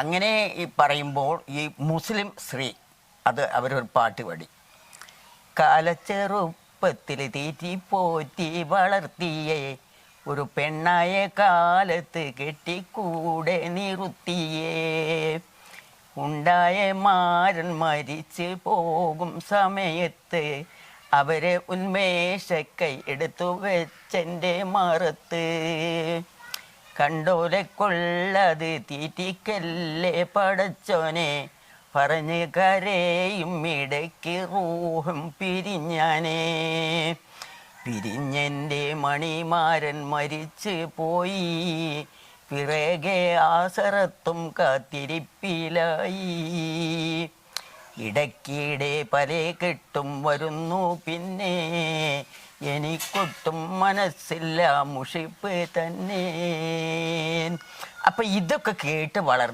അങ്ങനെ ഈ പറയുമ്പോൾ ഈ മുസ്ലിം സ്ത്രീ അത് അവരൊരു പാട്ട് പാടി. കാലച്ചെറുപ്പത്തിൽ തീറ്റി പോറ്റി വളർത്തിയേ ഒരു പെണ്ണായ കാലത്ത് കെട്ടിക്കൂടെ നിറുത്തിയേ. ഉണ്ടായ മാരൻ മരിച്ച് പോകും സമയത്ത് അവരെ ഉന്മേഷക്കൈ എടുത്തു വെച്ചെന്റെ മറത്ത്. കണ്ടോലെ കൊള്ളത് തീറ്റിക്കല്ലേ പടച്ചോനെ. പറഞ്ഞ് കരയും ഇടയ്ക്ക് റൂഹും പിരിഞ്ഞാനേ. പിരിഞ്ഞെന്റെ മണിമാരൻ മരിച്ച് പോയി. പിറകെ ആസറത്തും കാത്തിരിപ്പിലായി. ഇടയ്ക്കിടെ പല കെട്ടും വരുന്നു പിന്നെ. എനിക്കൊട്ടും മനസ്സില്ല മുഷിപ്പ് തന്നെ അപ്പൊ ഇതൊക്കെ കേട്ട് വളർന്ന